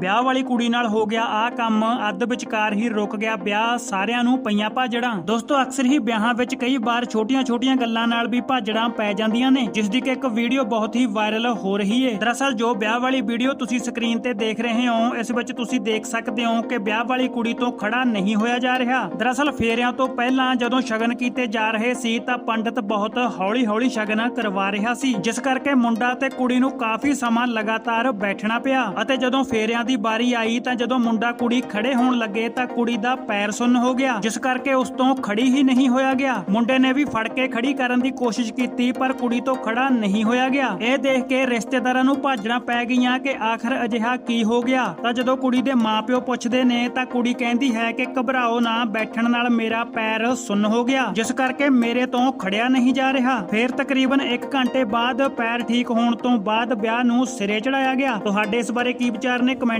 ਵਿਆਹ ਵਾਲੀ ਕੁੜੀ ਨਾਲ ਹੋ ਗਿਆ ਆ ਕੰਮ, ਅੱਧ ਵਿਚਕਾਰ ਹੀ ਰੁਕ ਗਿਆ ਵਿਆਹ, ਸਾਰਿਆਂ ਨੂੰ ਪਈਆਂ ਭਾਜੜਾਂ। ਦੋਸਤੋ, ਅਕਸਰ ਹੀ ਵਿਆਹਾਂ ਵਿੱਚ ਕਈ ਵਾਰ ਛੋਟੀਆਂ-ਛੋਟੀਆਂ ਗੱਲਾਂ ਨਾਲ ਵੀ ਭਾਜੜਾਂ ਪੈ ਜਾਂਦੀਆਂ ਨੇ, ਜਿਸ ਦੀ ਕਿ ਇੱਕ ਵੀਡੀਓ ਬਹੁਤ ਹੀ ਵਾਇਰਲ ਹੋ ਰਹੀ ਏ। ਦਰਅਸਲ, ਜੋ ਵਿਆਹ ਵਾਲੀ ਵੀਡੀਓ ਤੁਸੀਂ ਸਕਰੀਨ ਤੇ ਦੇਖ ਰਹੇ ਹੋ, ਇਸ ਵਿੱਚ ਤੁਸੀਂ ਦੇਖ ਸਕਦੇ ਹੋ ਕਿ ਵਿਆਹ ਵਾਲੀ ਕੁੜੀ ਤੋਂ ਖੜਾ ਨਹੀਂ ਹੋਇਆ ਜਾ ਰਿਹਾ। ਦਰਅਸਲ, ਫੇਰਿਆਂ ਤੋਂ ਪਹਿਲਾਂ ਜਦੋਂ ਸ਼ਗਨ ਕੀਤੇ ਜਾ ਰਹੇ ਸੀ, ਤਾਂ ਪੰਡਿਤ ਬਹੁਤ ਹੌਲੀ-ਹੌਲੀ ਸ਼ਗਨ ਕਰਵਾ ਰਿਹਾ ਸੀ, ਜਿਸ ਕਰਕੇ ਮੁੰਡਾ ਤੇ ਕੁੜੀ ਨੂੰ ਕਾਫੀ ਸਮਾਂ ਲਗਾਤਾਰ ਬੈਠਣਾ ਪਿਆ ਅਤੇ ਜਦੋਂ ਫੇਰਿਆਂ ਦੀ ਵਾਰੀ ਆਈ ਤਾਂ ਜਦੋਂ ਮੁੰਡਾ ਕੁੜੀ ਖੜੇ ਹੋਣ ਲੱਗੇ ਤਾਂ ਕੁੜੀ ਦਾ ਪੈਰ ਸੁੰਨ ਹੋ ਗਿਆ, ਜਿਸ ਕਰਕੇ ਉਸ ਤੋਂ ਖੜੀ ਹੀ ਨਹੀਂ ਹੋਇਆ ਗਿਆ। ਮੁੰਡੇ ਨੇ ਵੀ ਫੜ ਕੇ ਖੜੀ ਕਰਨ ਦੀ ਕੋਸ਼ਿਸ਼ ਕੀਤੀ, ਪਰ ਕੁੜੀ ਤੋਂ ਖੜਾ ਨਹੀਂ ਹੋਇਆ ਗਿਆ। ਇਹ ਦੇਖ ਕੇ ਰਿਸ਼ਤੇਦਾਰਾਂ ਨੂੰ ਭਾਜਣਾ ਪੈ ਗਈਆਂ ਕਿ ਆਖਰ ਅਜਿਹਾ ਕੀ ਹੋ ਗਿਆ। ਤਾਂ ਜਦੋਂ ਕੁੜੀ ਦੇ ਮਾਪਿਓ ਪੁੱਛਦੇ ਨੇ, ਤਾਂ ਕੁੜੀ ਕਹਿੰਦੀ ਹੈ ਕਿ ਘਬਰਾਓ ਨਾ, ਬੈਠਣ ਨਾਲ ਮੇਰਾ ਪੈਰ ਸੁੰਨ ਹੋ ਗਿਆ, ਜਿਸ ਕਰਕੇ ਮੇਰੇ ਤੋਂ ਖੜਿਆ ਨਹੀਂ ਜਾ ਰਿਹਾ। ਫਿਰ ਤਕਰੀਬਨ 1 ਘੰਟੇ ਬਾਅਦ ਪੈਰ ਠੀਕ ਹੋਣ ਤੋਂ ਬਾਅਦ ਵਿਆਹ ਨੂੰ ਸਿਰੇ ਚੜਾਇਆ ਗਿਆ। ਤੁਹਾਡੇ ਇਸ ਬਾਰੇ ਕੀ ਵਿਚਾਰ ਨੇ? ਕਮੈਂਟ